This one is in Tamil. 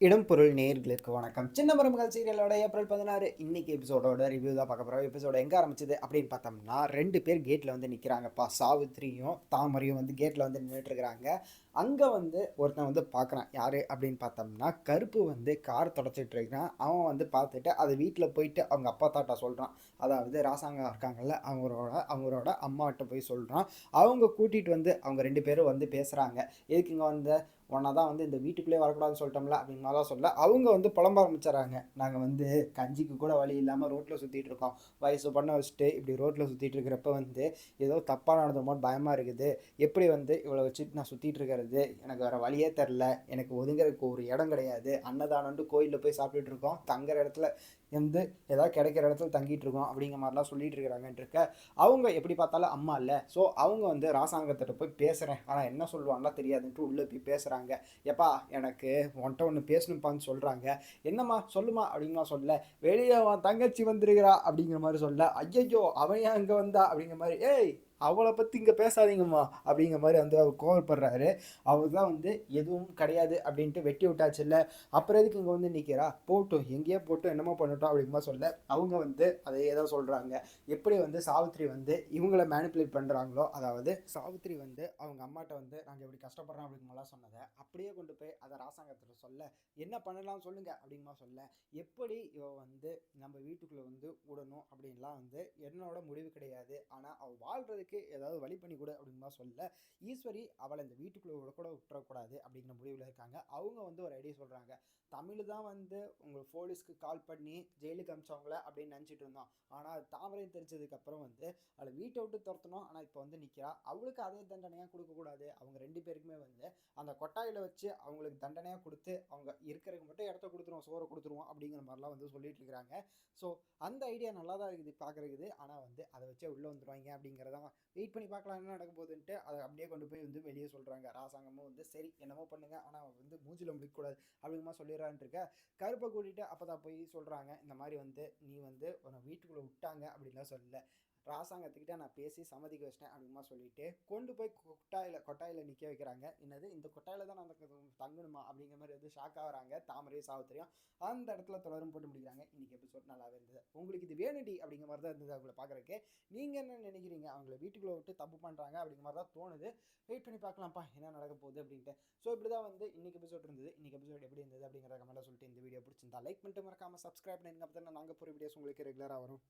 இடம்பொருள் நேர்களுக்கு வணக்கம். சின்ன மருமகள் சீரியலோட ஏப்ரல் பதினாறு. இன்னைக்கு எபிசோடோட ரிவ்யூ தான் பார்க்க போகிறோம் எபிசோட எங்கே ஆரம்பிச்சது அப்படின்னு பார்த்தோம்னா ரெண்டு பேர் கேட்டில் வந்து நிற்கிறாங்கப்பா சாவித்திரியும் தாமரையும் வந்து கேட்டில் வந்து நின்றுட்டு இருக்கிறாங்க. அங்கே வந்து ஒருத்தன் வந்து பார்க்குறான். யார் அப்படின்னு பார்த்தோம்னா கருப்பு வந்து கார் தொடச்சிட்டு இருக்கிறான். அவன் வந்து பார்த்துட்டு அதை வீட்டில் போயிட்டு அவங்க அப்பா தாட்டா சொல்கிறான் அதாவது ராசாங்கம் இருக்காங்கல்ல அவங்களோட அவங்களோட அம்மாட்ட போய் சொல்கிறான் அவங்க கூட்டிகிட்டு வந்து அவங்க ரெண்டு பேரும் வந்து பேசுகிறாங்க எதுக்கு இங்கே வந்த? உன்னை தான் வந்து இந்த வீட்டுக்குள்ளே வரக்கூடாதுன்னு சொல்லிட்டோம்ல அப்படின்னு நல்லா சொல்ல அவங்க வந்து புலம்ப ஆரம்பிச்சிடறாங்க. நாங்கள் வந்து கஞ்சிக்கு கூட வழி இல்லாமல் ரோட்டில் சுற்றிட்டு இருக்கோம். வயசு பண்ண வச்சுட்டு இப்படி ரோட்டில் சுற்றிட்டு இருக்கிறப்ப வந்து ஏதோ தப்பாக நடந்துமோன்னு பயமாக இருக்குது. எப்படி வந்து இவ்வளோ வச்சுட்டு நான் சுற்றிட்டு இருக்கிறது? எனக்கு வேறு வழியே தெரில. எனக்கு ஒதுங்கிறதுக்கு ஒரு இடம் கிடையாது. அன்னதானம்ட்டு கோயிலில் போய் சாப்பிட்டுட்டு இருக்கோம். தங்குற இடத்துல வந்து ஏதாவது கிடைக்கிற இடத்துல தங்கிட்டு இருக்கோம் அப்படிங்கிற மாதிரிலாம் சொல்லிட்டு இருக்கிறாங்கன்ட்டு இருக்க. அவங்க எப்படி பார்த்தாலும் அம்மா இல்லை. ஸோ அவங்க வந்து ராசாங்கத்திட்ட போய் பேசுகிறேன் ஆனால் என்ன சொல்லுவாங்களா தெரியாதுன்ட்டு உள்ளே போய் பேசுகிறாங்க எப்பா எனக்கு ஒன்ட்ட ஒன்று பேசணும்ப்பான்னு சொல்கிறாங்க என்னம்மா சொல்லுமா அப்படிங்கிற சொல்ல வெளியே அவன் தங்கச்சி வந்திருக்கிறா அப்படிங்கிற மாதிரி சொல்ல ஐயையோ அவன் ஏன் அங்கே வந்தா அப்படிங்கிற மாதிரி ஏய் அவளை பற்றி இங்கே பேசாதீங்கம்மா அப்படிங்கிற மாதிரி வந்து அவர் கோவப்படுறாரு. அவர் தான் வந்து எதுவும் கிடையாது அப்படின்ட்டு வெட்டி விட்டாச்சு இல்லை. அப்புறம் எதுக்கு இங்கே வந்து நிற்கிறா போட்டும். எங்கேயோ போட்டும். என்னமோ பண்ணட்டும் அப்படிமா சொல்ல அவங்க வந்து அதையே தான் சொல்கிறாங்க எப்படி வந்து சாவித்ரி வந்து இவங்கள மேனிப்புலேட் பண்ணுறாங்களோ அதாவது சாவித்ரி வந்து அவங்க அம்மாட்ட வந்து நாங்கள் எப்படி கஷ்டப்படுறோம் அப்படிங்கலாம் சொன்னதை அப்படியே கொண்டு போய் அதை ராசாங்கத்தில் சொல்ல என்ன பண்ணலாம் சொல்லுங்கள் அப்படிங்கிற சொல்ல எப்படி இவ வந்து நம்ம வீட்டுக்குள்ளே வந்து விடணும் அப்படின்லாம் வந்து என்னோட முடிவு கிடையாது. ஆனால் அவள் வாழ்கிறதுக்கு ஏதாவது வழி பண்ணி கொடு அப்படிங்கிற சொல்ல ஈஸ்வரி அவளை இந்த வீட்டுக்குள்ளே கூட விட்டுறக்கூடாது அப்படிங்கிற முடிவில் இருக்காங்க. அவங்க வந்து ஒரு ஐடியா சொல்கிறாங்க தமிழ் தான் வந்து உங்கள் போலீஸ்க்கு கால் பண்ணி ஜெயிலுக்கு அமிச்சவங்கள அப்படின்னு நினச்சிட்டு இருந்தோம். ஆனால் அது தாமரை தெரிஞ்சதுக்கப்புறம் வந்து அவளை வீட்டை விட்டு துரத்தணும் ஆனால் இப்போ வந்து நிற்கிறா அவளுக்கு அதே தண்டனையாக கொடுக்கக்கூடாது அவங்க ரெண்டு பேருக்குமே வந்து அந்த கொட்டாயில் வச்சு அவங்களுக்கு தண்டனையாக கொடுத்து அவங்க இருக்கிறதுக்கு மட்டும் இடத்த கொடுத்துருவோம் சோறை கொடுத்துருவோம் அப்படிங்கிற மாதிரிலாம் வந்து சொல்லிட்டு இருக்கிறாங்க. ஸோ அந்த ஐடியா நல்லா தான் இருக்குது பார்க்குறதுக்கு ஆனால் வந்து அதை வச்சே உள்ளே வந்துடுவாங்க அப்படிங்கிறதான் வெயிட் பண்ணி பார்க்கலாம் என்ன நடக்க போகுதுன்ட்டு அதை அப்படியே கொண்டு போய் வந்து வெளியே சொல்கிறாங்க ராசாங்கமும் வந்து சரி என்னமோ பண்ணுங்க. ஆனால் வந்து மூஞ்சில் முடிக்கக்கூடாது அப்படிங்கமா சொல்லிடுறான்ட்டு சொல்லிடுறான்னு இருக்க. கருப்பை கூட்டிகிட்டு அப்போ தான் போய் சொல்கிறாங்க இந்த மாதிரி வந்து நீ வந்து உன்னை வீட்டுக்குள்ளே விட்டாங்க அப்படின்லாம் சொல்லல. ராசாங்கத்துக்கிட்ட நான் பேசி சம்மதிக்க வச்சிட்டேன் அப்படிமா சொல்லிட்டு கொண்டு போய் கொட்டாயில் கொட்டாயில் நிற்க வைக்கிறாங்க. என்னது? இந்த கொட்டாயில் தான் நான் தங்கணுமா? அப்படிங்கிற மாதிரி வந்து ஷாக் ஆகிறாங்க. தாமரை சாவித்திரியும். அந்த இடத்துல தொடரும் போட்டு முடிக்கிறாங்க. இன்றைக்கி எபிசோட் நல்லாவே இருந்தது. உங்களுக்கு இது வேணுடி அப்படிங்கிற மாதிரி தான் இருந்தது அவங்கள பார்க்குறக்கு நீங்கள் என்ன நினைக்கிறீங்க? அவங்கள வீட்டுக்குள்ளே விட்டு தப்பு பண்ணுறாங்க அப்படிங்கிற மாதிரி தான் தோணுது. வெயிட் பண்ணி பார்க்கலாம்ப்பா என்ன நடக்க போகுது அப்படின்ட்டு. ஸோ இப்படி தான் வந்து இன்றைக்கி எபிசோட் இருந்தது. இன்றைக்கி எபிசோட் எப்படி இருந்தது அப்படிங்கிற கமெண்ட்டாக சொல்லிட்டு இந்த வீடியோ பிடிச்சிருந்தா லைக் பண்ணிட்டு மறக்காமல் சப்ஸ்கிரைப் பண்ணிருங்க அப்போ தான் நாங்கள் போகிற வீடியோஸ் உங்களுக்கு ரெகுலராக வரும்.